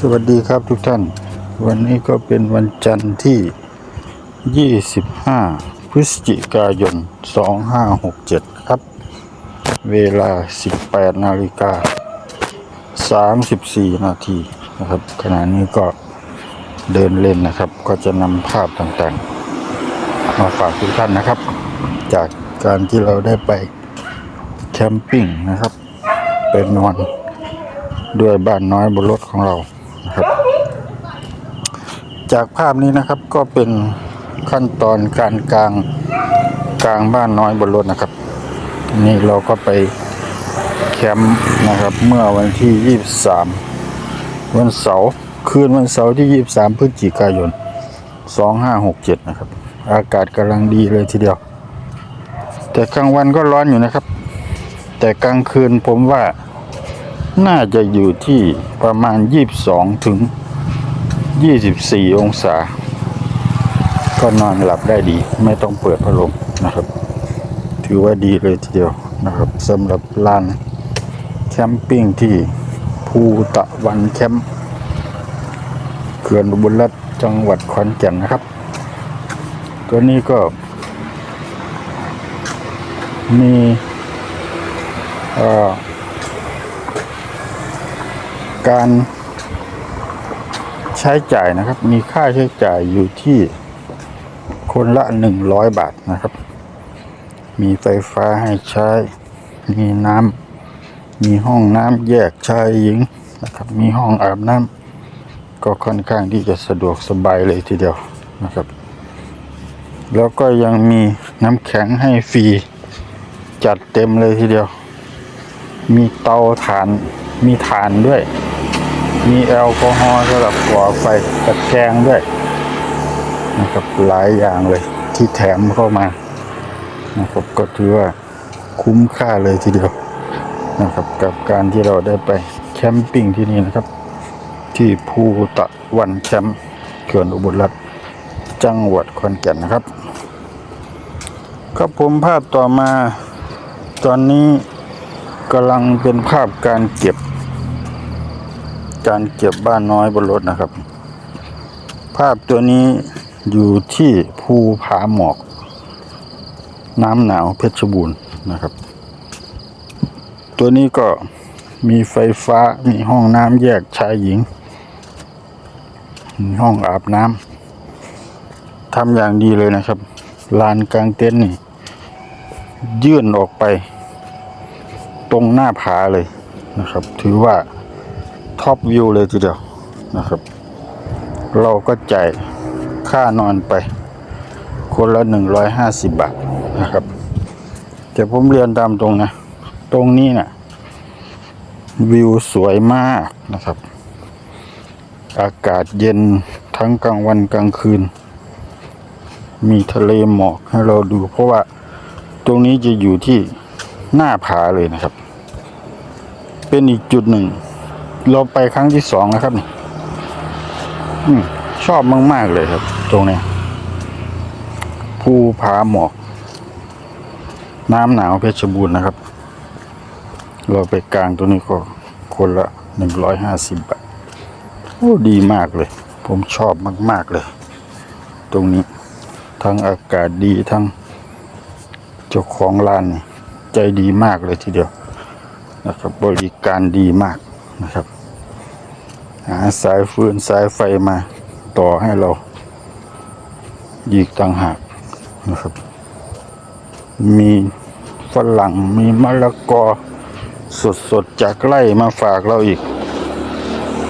สวัสดีครับทุกท่าน วันนี้ก็เป็นวันจันทร์ที่ 25 พฤศจิกายน 2567 ครับ เวลา 18 นาฬิกา 34 นาทีนะครับ ขณะนี้ก็เดินเล่นนะครับ ก็จะนำภาพต่างๆ มาฝากทุกท่านนะครับ จากการที่เราได้ไปแคมปิ้งนะครับ เป็นนอนด้วยบ้านน้อยบนรถของเรา นะครับ จากภาพนี้นะครับก็เป็นขั้นตอนการกลางกลางบ้านน้อยบนรถนะครับ นี่เราก็ไปแคมป์นะครับ เมื่อวันที่ 23 วันเสาร์คืนวันเสาร์ที่ 23 พฤศจิกายน 2567 นะครับ อากาศกำลังดีเลยทีเดียว แต่กลางวันก็ร้อนอยู่นะครับ แต่กลางคืนผมว่า น่าจะอยู่ที่ประมาณ 22 ถึง 24 องศา ก็นอนหลับได้ดี ไม่ต้องเปิดพัดลมนะครับ ถือว่าดีเลยทีเดียวนะครับสำหรับลานแคมปิ้งที่ภูตะวันแคมป์เขื่อนอุบลรัตจังหวัดขอนแก่นนะครับ ตัวนี้ก็ มีเอ่อ การใช้จ่ายนะครับ มีค่าใช้จ่ายอยู่ที่คนละ 100 บาทนะครับ มีไฟฟ้าให้ใช้ มีน้ำ มีห้องน้ำแยกชายหญิงนะครับ มีห้องอาบน้ำก็ค่อนข้างที่จะสะดวกสบายเลยทีเดียวนะครับ แล้วก็ยังมีน้ำแข็งให้ฟรีจัดเต็มเลยทีเดียว มีเตาถ่าน มีถ่านด้วย มีแอลกอฮอล์สำหรับก่อไฟตะแกรงด้วยนะครับหลายอย่างเลยที่แถมเข้ามานะครับก็ถือว่าคุ้มค่าเลยทีเดียวนะครับกับการที่เราได้ไปแคมปิ้งที่นี่นะครับ ที่ภูตะวันแคมป์เขื่อนอุบลรัตน์จังหวัดขอนแก่นนะครับครับผมภาพต่อมาตอนนี้กำลังเป็นภาพการเก็บ การเก็บบ้านน้อยบนรถนะครับ ภาพตัวนี้อยู่ที่ภูผาหมอก น้ำหนาวเพชรบูรณ์นะครับ ตัวนี้ก็มีไฟฟ้ามีห้องน้ำแยกชายหญิง มีห้องอาบน้ำทำอย่างดีเลยนะครับลานกลางเต็นท์นี่ ยื่นออกไป ตรงหน้าผาเลยนะครับ ถือว่า ท็อปวิวเลยทีเดียวนะครับ เราก็จ่ายค่านอนไป คนละ 150 บาทนะครับ แต่ผมเรียนตามตรงนะ ตรงนี้นะ่ะ วิวสวยมากนะครับ อากาศเย็นทั้งกลางวันกลางคืน มีทะเลหมอกให้เราดู เพราะว่าตรงนี้จะอยู่ที่หน้าผาเลยนะครับ เป็นอีกจุดหนึ่ง เราไปครั้งที่สองนะครับนี่ชอบมาก ๆ เลยครับ ตรงนี้ภูผาหมอก น้ำหนาวเพชรบูรณ์นะครับ เราไปกลางตัวนี้ก็คนละหนึ่งร้อยห้าสิบบาทโอ้ดีมากเลย ผมชอบมาก ๆ เลย ตรงนี้ ทั้งอากาศดีทั้งเจ้าของร้านใจดีมากเลยทีเดียวนะครับ บริการดีมากนะครับ หาสายฟืนสายไฟมาต่อให้เราอีกต่างหากนะครับ มีฝรั่งมีมะละกอสดๆจากไร่มาฝากเราอีก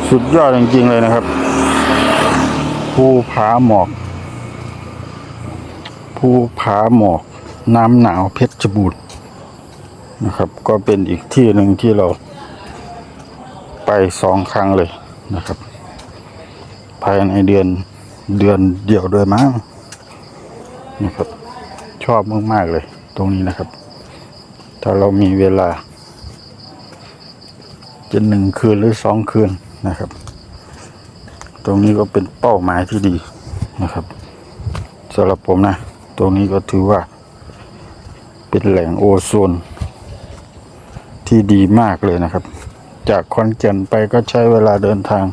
สุดยอดจริงๆเลยนะครับ ภูผาหมอก ภูผาหมอก น้ำหนาวเพชรบูรณ์นะครับ ก็เป็นอีกที่หนึ่งที่เราไปสองครั้งเลย นะครับ ภายในเดือนเดือนเดียวด้วยมั้งนะครับ ชอบมากๆเลย ตรงนี้นะครับ ถ้าเรามีเวลา จะหนึ่งคืนหรือสองคืนนะครับ ตรงนี้ก็เป็นเป้าหมายที่ดีนะครับสำหรับผมนะ ตรงนี้ก็ถือว่า เป็นแหล่งโอโซนที่ดีมากเลยนะครับ จากคอนแก่นไปก็ใช้เวลาเดินทาง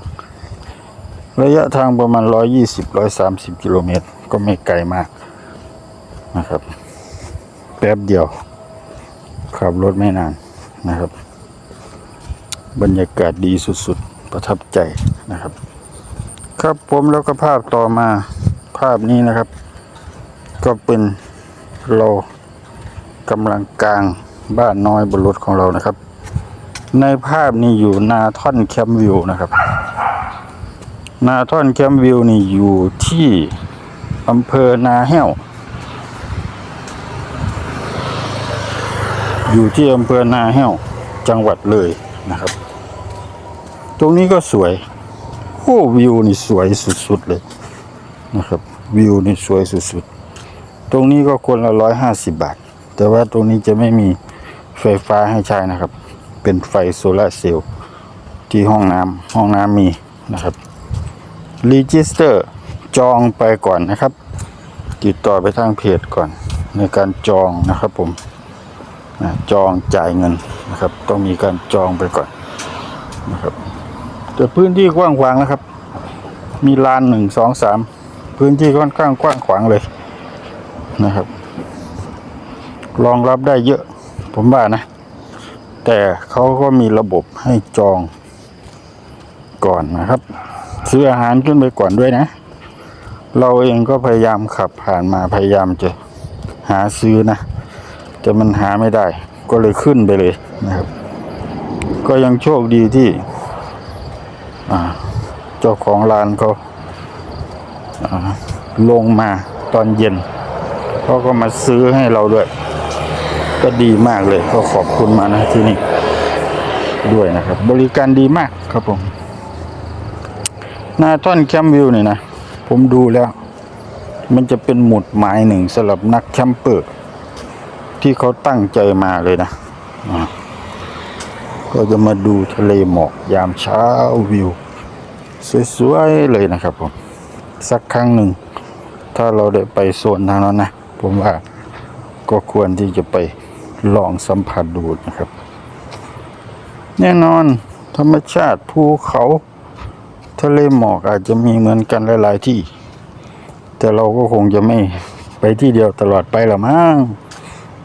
ระยะทางประมาณร้อยยี่สิบร้อยสามสิบกิโลเมตร ก็ไม่ไกลมากนะครับ แป๊บเดียว ขับรถไม่นานนะครับ บรรยากาศดีสุดๆ ประทับใจนะครับ ครับผมแล้วก็ภาพต่อมาภาพนี้นะครับ ก็เป็นเรากำลังกลางบ้านน้อยบนรถของเรานะครับ ในภาพนี้อยู่นาท่อนแคมวิวนะครับ นาท่อนแคมวิวนี่อยู่ที่อำเภอนาแห้ว อยู่ที่อำเภอนาแห้วจังหวัดเลยนะครับ ตรงนี้ก็สวยโอ้วิวนี่สวยสุดๆเลยนะครับ วิวนี่สวยสุดๆ ตรงนี้ก็คนละร้อยห้าสิบบาท แต่ว่าตรงนี้จะไม่มีไฟฟ้าให้ใช้นะครับ เป็นไฟโซลาเซลล์ที่ห้องน้ำห้องน้ำมีนะครับรีจิสเตอร์จองไปก่อนนะครับ ติดต่อไปทางเพจก่อน ในการจองนะครับผมจองจ่ายเงินนะครับ ต้องมีการจองไปก่อนนะครับแต่พื้นที่กว้างขวางนะครับ มีลานหนึ่งสองสามพื้นที่ค่อนข้างกว้างขวางเลยนะครับรองรับได้เยอะผมว่านะ แต่เขาก็มีระบบให้จองก่อนนะครับ ซื้ออาหารขึ้นไปก่อนด้วยนะ เราเองก็พยายามขับผ่านมาพยายามจะหาซื้อนะ แต่มันหาไม่ได้ ก็เลยขึ้นไปเลยนะครับ ก็ยังโชคดีที่เจ้าของร้านเขาาลงมาตอนเย็นเขาก็มาซื้อให้เราด้วย ก็ดีมากเลย ก็ขอบคุณมานะที่นี่ด้วยนะครับ บริการดีมากครับผมหน้าท่อนแคมป์วิวนี่นะ ผมดูแล้ว มันจะเป็นหมุดหมายหนึ่งสำหรับนักแคมเปอร์ที่เขาตั้งใจมาเลยนะอ่าก็จะมาดูทะเลหมอกยามเช้าวิว สวยๆเลยนะครับผมสักครั้งหนึ่ง ถ้าเราได้ไปโซนทางนั้นนะ ผมว่าก็ควรที่จะไป ลองสัมผัสดูนะครับ แน่นอนธรรมชาติภูเขาทะเลหมอกอาจจะมีเหมือนกันหลาย ๆ ที่ แต่เราก็คงจะไม่ไปที่เดียวตลอดไปละมั้ง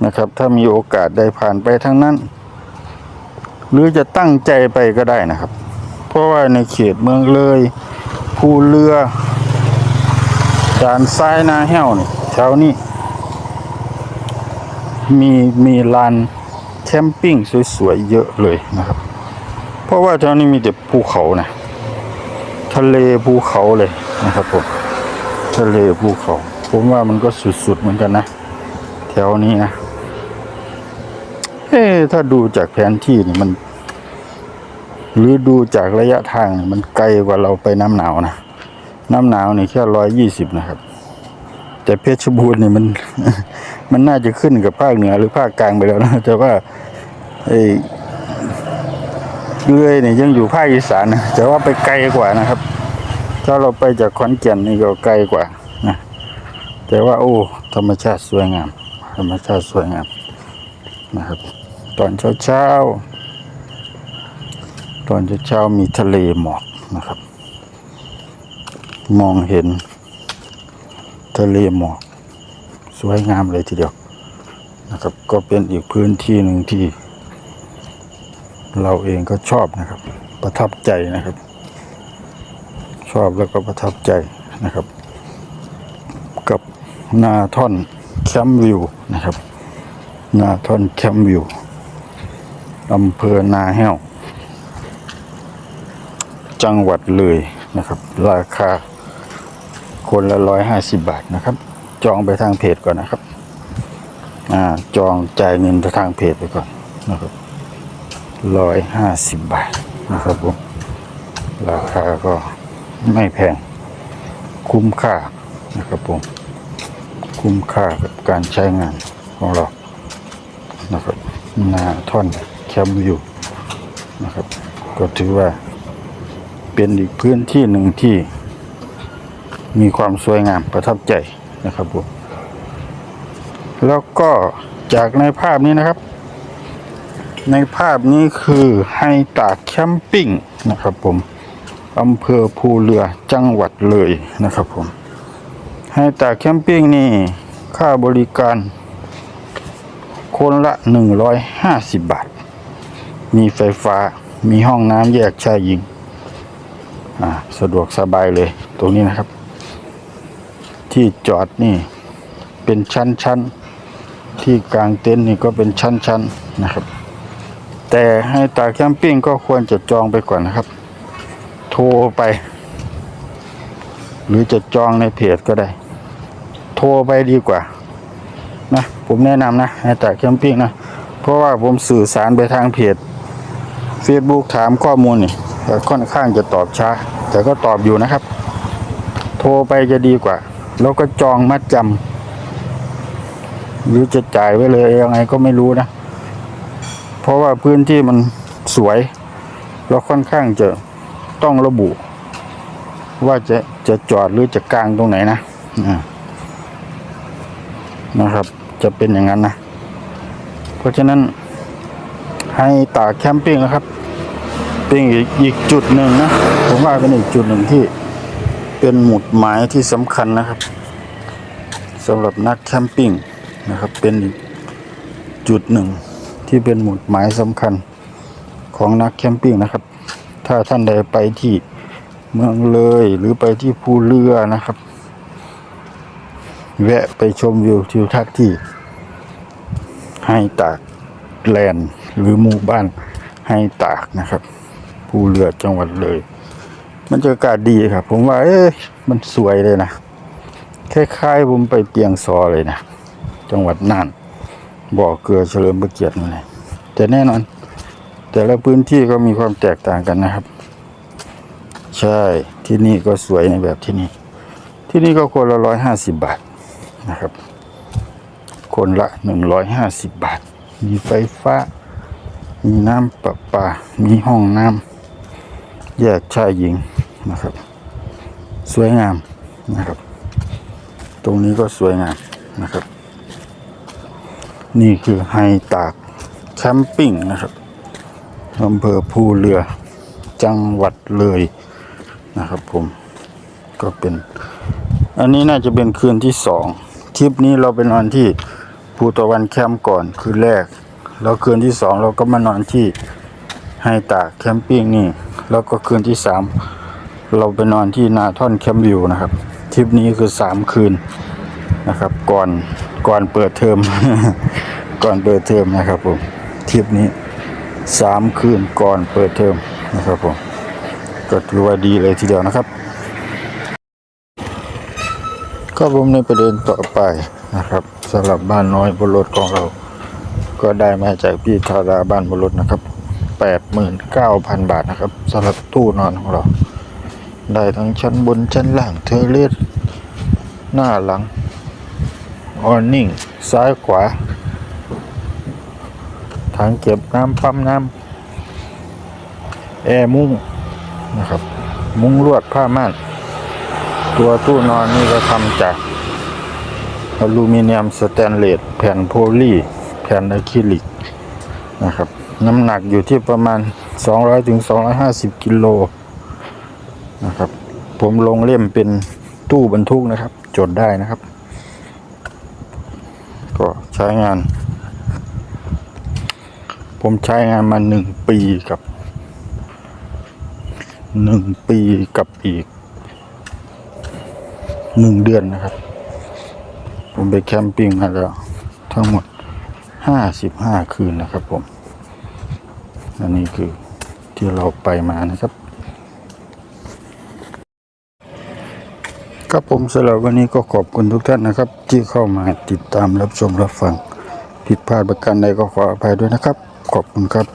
นะครับ ถ้ามีโอกาสได้ผ่านไปทั้งนั้น หรือจะตั้งใจไปก็ได้นะครับ เพราะว่าในเขตเมืองเลยภูเรือด่านซ้ายนาแห้วนี่แถวนี้ มีมีลานแคมปิ้งสวยๆเยอะเลยนะครับ เพราะว่าแถวนี้มีแต่ภูเขานะทะเลภูเขาเลยนะครับผมทะเลภูเขา ผมว่ามันก็สุดๆเหมือนกันนะ แถวนี้นะเอ๊ถ้าดูจากแผนที่นี่มัน หรือดูจากระยะทางมันไกลกว่าเราไปน้ำหนาวนะ น้ำหนาวนี่แค่ร้อยยี่สิบนะครับ แต่เพชรบูรณ์นี่ยมัน มันน่าจะขึ้นกับภาคเหนือหรือภาคกลางไปแล้วนะแต่ว่าไอ้เลื่อยเนี่ยยังอยู่ภาคอีสานนะแต่ว่าไปไกลกว่านะครับ ถ้าเราไปจากขอนแก่นนี่ก็ไกลกว่านะแต่ว่า โอ้ธรรมชาติสวยงาม ธรรมชาติสวยงามนะครับ ตอนเช้าเช้าตอนเช้าเช้ามีทะเลหมอกนะครับ มองเห็น ทะเลหมอกสวยงามเลยทีเดียวนะครับ ก็เป็นอีกพื้นที่หนึ่งที่ เราเองก็ชอบนะครับ ประทับใจนะครับ ชอบแล้วก็ประทับใจนะครับ กับนาท่อนแคมป์วิวนะครับ นาท่อนแคมป์วิวอำเภอนาแห้ว จังหวัดเลยนะครับ ราคา คนละร้อยห้าสิบบาทนะครับ จองไปทางเพจก่อนนะครับ อ่า จองจ่ายเงินทางเพจไปก่อนนะครับร้อยห้าสิบบาทนะครับผม ราคาก็ไม่แพง คุ้มค่านะครับผม คุ้มค่ากับการใช้งานของเรา นะครับนาท่อนแคมป์วิวนะครับ ก็ถือว่าเป็นอีกพื้นที่หนึ่งที่ มีความสวยงามประทับใจนะครับผมแล้วก็จากในภาพนี้นะครับ ในภาพนี้คือไฮตาแคมปิ้งนะครับผมอำเภอภูเรือจังหวัดเลยนะครับผมให้ตาแคมปิ้งนี่ค่าบริการ คนละ 150 บาท มีไฟฟ้ามีห้องน้ำแยกชายหญิงอ่าสะดวกสบายเลยตรงนี้นะครับ ที่จอดนี่เป็นชั้นๆ ที่กลางเต็นท์นี่ก็เป็นชั้นๆนะครับ แต่ให้ตากแคมปิ้งก็ควรจะจองไปก่อนนะครับ โทรไป หรือจะจองในเพจก็ได้ โทรไปดีกว่านะผมแนะนำนะให้ตากแคมปิ้งนะเพราะว่าผมสื่อสารไปทางเพจ Facebook ถามข้อมูลนี่แต่ค่อนข้างจะตอบช้า แต่ก็ตอบอยู่นะครับ โทรไปจะดีกว่า แล้วก็จองมัดจำหรือจะจ่ายไว้เลยยังไงก็ไม่รู้นะ เพราะว่าพื้นที่มันสวยแล้วค่อนข้างจะต้องระบุ ว่าจะจะจอดหรือจะกลางตรงไหนนะนะครับ จะเป็นอย่างนั้นนะ เพราะฉะนั้นให้ตากแคมปิ้งนะครับเป็นอีกจุดหนึ่งนะ ผมว่าเป็นอีกจุดหนึ่งที่ เป็นหมุดหมายที่สำคัญนะครับสำหรับนักแคมปิ้งนะครับ เป็นอีกจุดหนึ่งที่เป็นหมุดหมายสำคัญของนักแคมปิ้งนะครับ ถ้าท่านใดไปที่เมืองเลยหรือไปที่ภูเรือนะครับ แวะไปชมวิวทิวทัศน์ที่ให้ตากแลนหรือหมู่บ้านให้ตากนะครับ ภูเรือจังหวัดเลย มันจะอากาศดีครับ ผมว่า เอ๊ะมันสวยเลยนะคล้ายๆผมไปเปียงซอเลยนะ จังหวัดน่านบ่อเกลือเฉลิมพระเกียรตินั่นแหละแต่แน่นอน แต่ละพื้นที่ก็มีความแตกต่างกันนะครับ ใช่ที่นี่ก็สวยในแบบที่นี่ ที่นี่ก็คนละร้อยห้าสิบบาทนะครับ คนละหนึ่งร้อยห้าสิบบาท มีไฟฟ้า มีน้ำประปา มีห้องน้ำแยกชายหญิง นะครับ สวยงามนะครับ ตรงนี้ก็สวยงามนะครับ นี่คือไฮตากแคมปิ้งนะครับอำเภอภูเรือ จังหวัดเลยนะครับผมก็เป็น อันนี้น่าจะเป็นคืนที่สองทริปนี้เราไปนอนที่ภูตะวันแคมป์ก่อนคืนแรก แล้วคืนที่สองเราก็มานอนที่ไฮตากแคมปิ้งนี่ แล้วก็คืนที่สาม เราไปนอนที่นาท่อนแคมป์วิวนะครับทริปนี้คือสามคืนนะครับ ก่อนก่อนเปิดเทอม ก่อนเปิดเทอมนะครับผมทริปนี้สามคืนก่อนเปิดเทอมนะครับผมก็ถือว่าดีเลยทีเดียวนะครับก็ผมในประเด็นต่อไปนะครับสำหรับบ้านน้อยบนรถของเรา ก็ได้มาจากพี่ธาราบ้านบนรถนะครับแปดหมื่นเก้าพันบาทนะครับสำหรับตู้นอนของเรา ได้ทั้งชั้นบนชั้นล่างเทอร์เลสหน้าหลังออนนิ่ง ซ้ายขวาถังเก็บน้ำปั๊มน้ำแอร์มุ้งนะครับ มุ้งลวดผ้าม่าน ตัวตู้นอนนี่ก็ทำจากอลูมิเนียมสแตนเลสแผ่นโพลีแผ่นอะคริลิกนะครับ น้ำหนักอยู่ที่ประมาณ 200ถึง250 กิโล นะครับ ผมลงเล่มเป็นตู้บรรทุกนะครับ จดได้นะครับ ก็ใช้งาน ผมใช้งานมาหนึ่งปีกับหนึ่งปีกับอีกหนึ่งเดือนนะครับ ผมไปแคมปิ้งมาแล้วทั้งหมดห้าสิบห้าคืนนะครับผม อันนี้คือที่เราไปมานะครับ ครับผมสำหรับวันนี้ก็ขอบคุณทุกท่านนะครับ ที่เข้ามาติดตามรับชมรับฟังผิดพลาดประการใดก็ขออภัยด้วยนะครับ ขอบคุณครับ